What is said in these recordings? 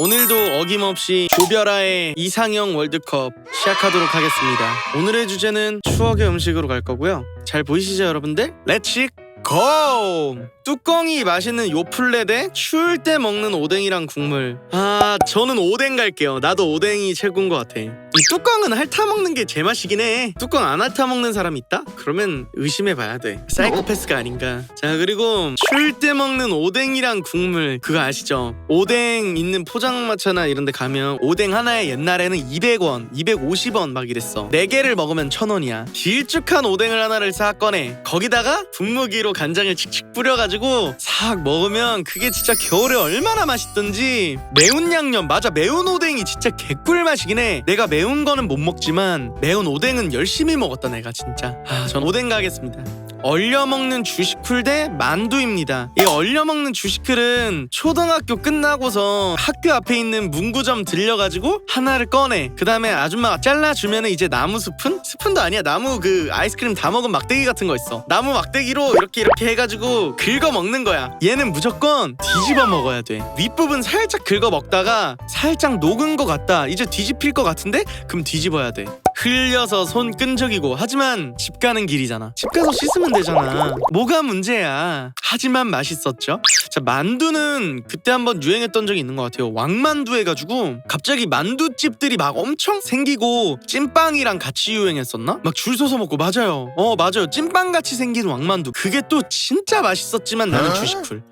오늘도 어김없이 조별아의 이상형 월드컵 시작하도록 하겠습니다. 오늘의 주제는 추억의 음식으로 갈 거고요. 잘 보이시죠, 여러분들? 렛츠 고! 뚜껑이 맛있는 요플레 추울 때 먹는 오뎅이랑 국물. 아, 저는 오뎅 갈게요. 나도 오뎅이 최고인 것 같아. 이 뚜껑은 핥아 먹는 게 제맛이긴 해. 뚜껑 안 핥아 먹는 사람 있다? 그러면 의심해 봐야 돼. 사이코패스가 아닌가. 자, 그리고 추울 때 먹는 오뎅이랑 국물. 그거 아시죠? 오뎅 있는 포장마차나 이런 데 가면 오뎅 하나에 옛날에는 200원, 250원 막 이랬어. 4개를 먹으면 1000원이야. 길쭉한 오뎅을 하나를 싹 꺼내. 거기다가 분무기로 간장을 칙칙 뿌려가지고 싹 먹으면 그게 진짜 겨울에 얼마나 맛있던지 매운 양념 맞아 매운 오뎅이 진짜 개꿀 맛이긴 해 내가 매운 거는 못 먹지만 매운 오뎅은 열심히 먹었다 내가 진짜. 아 전 오뎅 가겠습니다 얼려 먹는 주식쿨 대 만두입니다. 이 얼려 먹는 주식쿨은 초등학교 끝나고서 학교 앞에 있는 문구점 들려가지고 하나를 꺼내. 그 다음에 아줌마가 잘라주면 이제 나무 스푼? 스푼도 아니야. 나무 그 아이스크림 다 먹은 막대기 같은 거 있어. 나무 막대기로 이렇게 이렇게 해가지고 긁어 먹는 거야. 얘는 무조건 뒤집어 먹어야 돼. 윗부분 살짝 긁어 먹다가 살짝 녹은 것 같다. 이제 뒤집힐 것 같은데? 그럼 뒤집어야 돼. 흘려서 손 끈적이고 하지만 집 가는 길이잖아. 집 가서 씻으면 되잖아. 뭐가 문제야? 하지만 맛있었죠? 자 만두는 그때 한번 유행했던 적이 있는 것 같아요. 왕만두 해가지고 갑자기 만두집들이 막 엄청 생기고 찐빵이랑 같이 유행했었나? 막 줄 서서 먹고 맞아요. 어 맞아요. 찐빵같이 생긴 왕만두. 그게 또 진짜 맛있었지만 나는 주식풀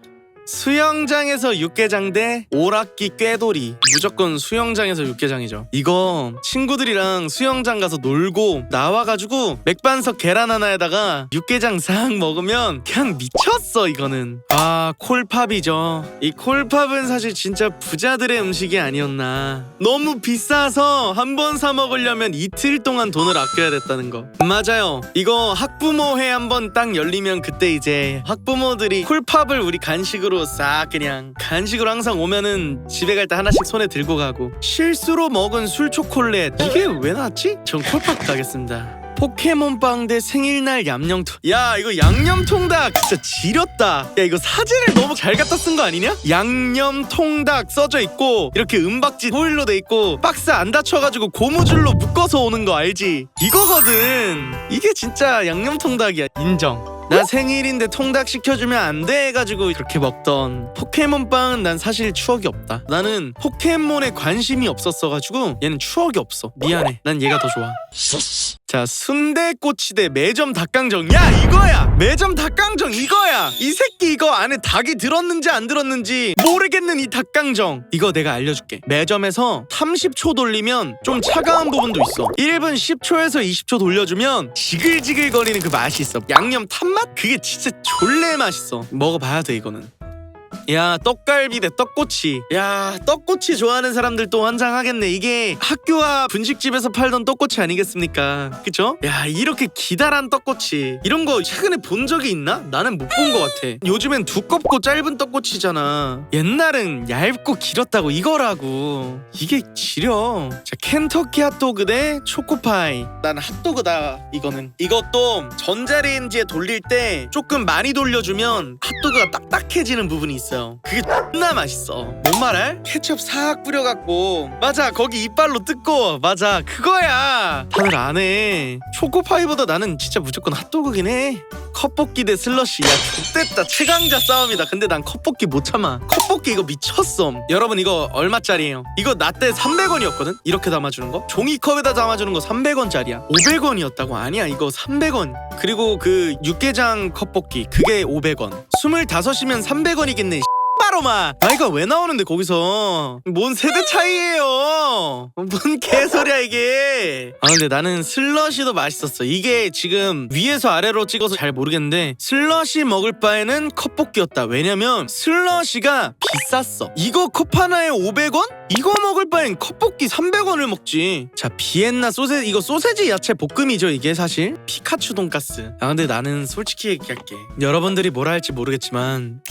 수영장에서 육개장 대 오락기 꾀돌이. 무조건 수영장에서 육개장이죠. 이거 친구들이랑 수영장 가서 놀고 나와가지고 맥반석 계란 하나에다가 육개장 싹 먹으면 그냥 미쳤어 이거는. 아 콜팝이죠. 이 콜팝은 사실 진짜 부자들의 음식이 아니었나. 너무 비싸서 한 번 사 먹으려면 이틀 동안 돈을 아껴야 됐다는 거. 맞아요. 이거 학부모회 한번 딱 열리면 그때 이제 학부모들이 콜팝을 우리 간식으로 싹 그냥 간식으로 항상 오면은 집에 갈 때 하나씩 손에 들고 가고 실수로 먹은 술 초콜릿. 이게 왜 나왔지? 전 콜팝 가겠습니다. 포켓몬빵 대 생일날 얌영통 야 이거 양념통닭. 진짜 지렸다. 야 이거 사진을 너무 잘 갖다 쓴 거 아니냐? 양념통닭 써져 있고 이렇게 은박지 호일로 돼 있고 박스 안 닫혀가지고 고무줄로 묶어서 오는 거 알지? 이거거든. 이게 진짜 양념통닭이야. 인정 나 생일인데 통닭 시켜주면 안 돼 해가지고 그렇게 먹던 포켓몬빵은 난 사실 추억이 없다. 나는 포켓몬에 관심이 없었어가지고 얘는 추억이 없어. 미안해. 난 얘가 더 좋아 자 순대꼬치 대 매점 닭강정. 야 이거야! 매점 닭강정 이거야! 이 새끼 이거 안에 닭이 들었는지 안 들었는지 모르겠는 이 닭강정. 이거 내가 알려줄게. 매점에서 30초 돌리면 좀 차가운 부분도 있어. 1분 10초에서 20초 돌려주면 지글지글거리는 그 맛이 있어. 양념 탄맛? 그게 진짜 졸래 맛있어. 먹어봐야 돼 이거는 야 떡갈비 대 떡꼬치. 야 떡꼬치 좋아하는 사람들 또 환장하겠네. 이게 학교 앞 분식집에서 팔던 떡꼬치 아니겠습니까? 그쵸? 야 이렇게 기다란 떡꼬치. 이런 거 최근에 본 적이 있나? 나는 못 본 것 같아. 요즘엔 두껍고 짧은 떡꼬치잖아. 옛날은 얇고 길었다고 이거라고. 이게 지려. 자 켄터키 핫도그 대 초코파이. 난 핫도그다 이거는. 이것도 전자레인지에 돌릴 때 조금 많이 돌려주면 핫도그가 딱딱해지는 부분이 있어 요. 그게 존나 맛있어. 뭔 말할? 케첩 싹 뿌려갖고. 맞아 거기 이빨로 뜯고. 맞아 그거야. 다들 안 해 초코파이보다 나는 진짜 무조건 핫도그긴 해. 컵볶이 대 슬러시. 야 X됐다. 최강자 싸움이다. 근데 난 컵볶이 못 참아. 컵볶이 이거 미쳤어. 여러분 이거 얼마짜리예요? 이거 나때 300원이었거든? 이렇게 담아주는 거? 종이컵에다 담아주는 거 300원짜리야. 500원이었다고? 아니야 이거 300원. 그리고 그 육개장 컵볶이 그게 500원. 25이면 300원이겠네 바 로마 나이가 왜 나오는데 거기서? 뭔 세대 차이예요? 뭔 개소리야 이게? 아 근데 나는 슬러시도 맛있었어. 이게 지금 위에서 아래로 찍어서 잘 모르겠는데 슬러시 먹을 바에는 컵볶이였다. 왜냐면 슬러시가 비쌌어. 이거 컵 하나에 500원? 이거 먹을 바엔 컵볶이 300원을 먹지. 자 비엔나 소세지 이거 소세지 야채 볶음이죠 이게 사실? 피카츄 돈가스. 아 근데 나는 솔직히 얘기할게. 여러분들이 뭐라 할지 모르겠지만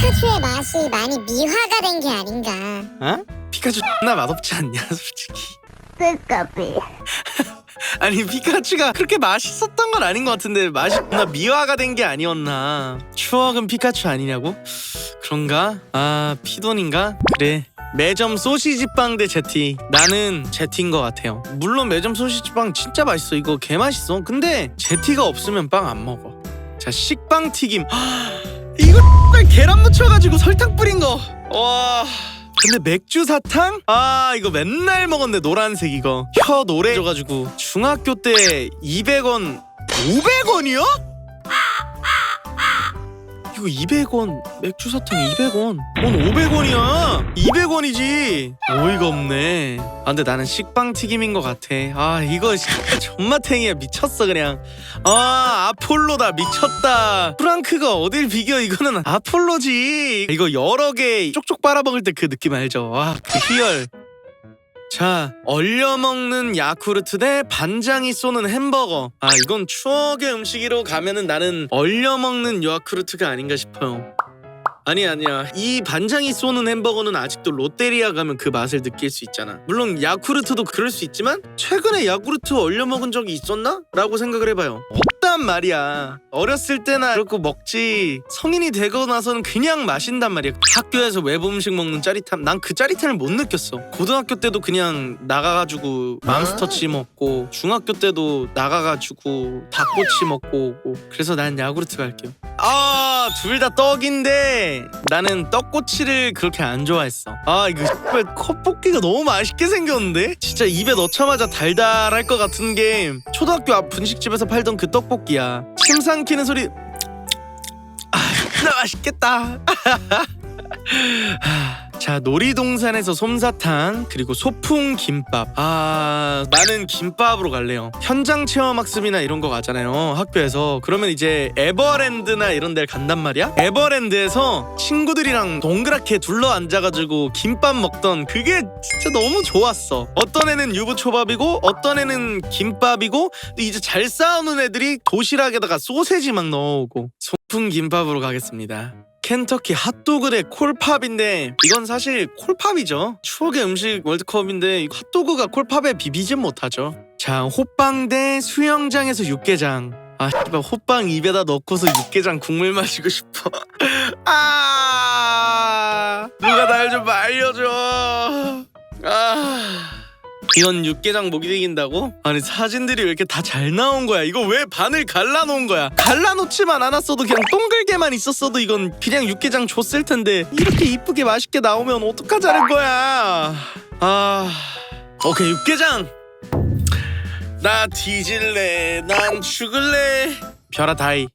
피카츄의 맛이 많이 미화가 된 게 아닌가. 어? 피카츄 나 맛없지 않냐 솔직히 끝까비. 아니 피카츄가 그렇게 맛있었던 건 아닌 것 같은데 맛이 나 미화가 된 게 아니었나 추억은 피카츄 아니냐고? 그런가? 아 피돈인가? 그래 매점 소시지빵 대 제티 나는 제티인 것 같아요 물론 매점 소시지빵 진짜 맛있어 이거 개 맛있어 근데 제티가 없으면 빵 안 먹어 자 식빵 튀김 이거 계란 묻혀가지고 설탕 뿌린 거 와 근데 맥주 사탕? 아 이거 맨날 먹었는데 노란색 이거 혀 노래져가지고 중학교 때 200원 500원이요? 이거 200원 맥주 사탕 200원. 뭔 500원이야? 200원이지. 어이가 없네. 아 근데 나는 식빵 튀김인 것 같아. 아 이거 존맛탱이야. 미쳤어 그냥. 아 아폴로다. 미쳤다. 프랑크가 어딜 비겨? 이거는 아폴로지. 이거 여러 개 쪽쪽 빨아먹을 때 그 느낌 알죠? 와그 희열 자, 얼려 먹는 야쿠르트 대 반장이 쏘는 햄버거. 아, 이건 추억의 음식으로 가면은 나는 얼려 먹는 야쿠르트가 아닌가 싶어요. 아니 아니야. 이 반장이 쏘는 햄버거는 아직도 롯데리아 가면 그 맛을 느낄 수 있잖아. 물론 야쿠르트도 그럴 수 있지만 최근에 야쿠르트 얼려 먹은 적이 있었나? 라고 생각을 해봐요. 없단 말이야. 어렸을 때나 그렇고 먹지. 성인이 되고 나서는 그냥 마신단 말이야. 학교에서 외부 음식 먹는 짜릿함. 난 그 짜릿함을 못 느꼈어. 고등학교 때도 그냥 나가가지고 맘스터치 먹고 중학교 때도 나가가지고 닭꼬치 먹고 오고. 그래서 난 야구르트 갈게요. 아, 둘 다 떡인데 나는 떡꼬치를 그렇게 안 좋아했어. 아, 이거 씨발 컵볶이가 너무 맛있게 생겼는데? 진짜 입에 넣자마자 달달할 것 같은 게 초등학교 앞 분식집에서 팔던 그 떡볶이야. 침 삼키는 소리 아, 진짜 맛있겠다. 자 놀이동산에서 솜사탕 그리고 소풍 김밥. 아 나는 김밥으로 갈래요. 현장 체험 학습이나 이런 거 가잖아요 학교에서. 그러면 이제 에버랜드나 이런 데를 간단 말이야? 에버랜드에서 친구들이랑 동그랗게 둘러 앉아가지고 김밥 먹던 그게 진짜 너무 좋았어. 어떤 애는 유부초밥이고 어떤 애는 김밥이고 또 이제 잘 싸우는 애들이 도시락에다가 소세지 막 넣어오고. 소풍 김밥으로 가겠습니다 켄터키 핫도그 대 콜팝인데 이건 사실 콜팝이죠. 추억의 음식 월드컵인데 이 핫도그가 콜팝에 비비진 못하죠. 자 호빵 대 수영장에서 육개장. 아 씨발 호빵 입에다 넣고서 육개장 국물 마시고 싶어. 아! 누가 날 좀 말려줘. 아 이건 육개장 목이 이긴다고? 아니 사진들이 왜 이렇게 다 잘 나온 거야? 이거 왜 반을 갈라놓은 거야? 갈라놓지만 않았어도 그냥 동글게만 있었어도 이건 그냥 육개장 줬을 텐데 이렇게 이쁘게 맛있게 나오면 어떡하자는 거야? 아 오케이 육개장! 나 뒤질래 난 죽을래. 별아 다이.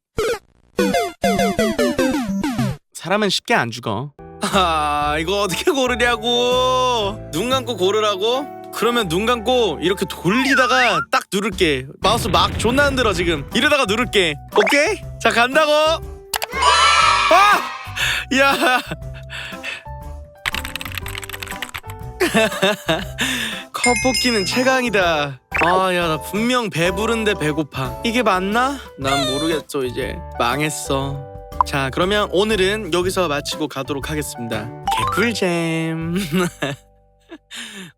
사람은 쉽게 안 죽어. 아 이거 어떻게 고르냐고. 눈 감고 고르라고? 그러면 눈 감고 이렇게 돌리다가 딱 누를게. 마우스 막 존나 흔들어 지금. 이러다가 누를게. 오케이? 자 간다고. 아! 야. 컵볶이는 최강이다. 아 야 나 분명 배부른데 배고파. 이게 맞나? 난 모르겠어 이제. 망했어. 자 그러면 오늘은 여기서 마치고 가도록 하겠습니다. 개꿀잼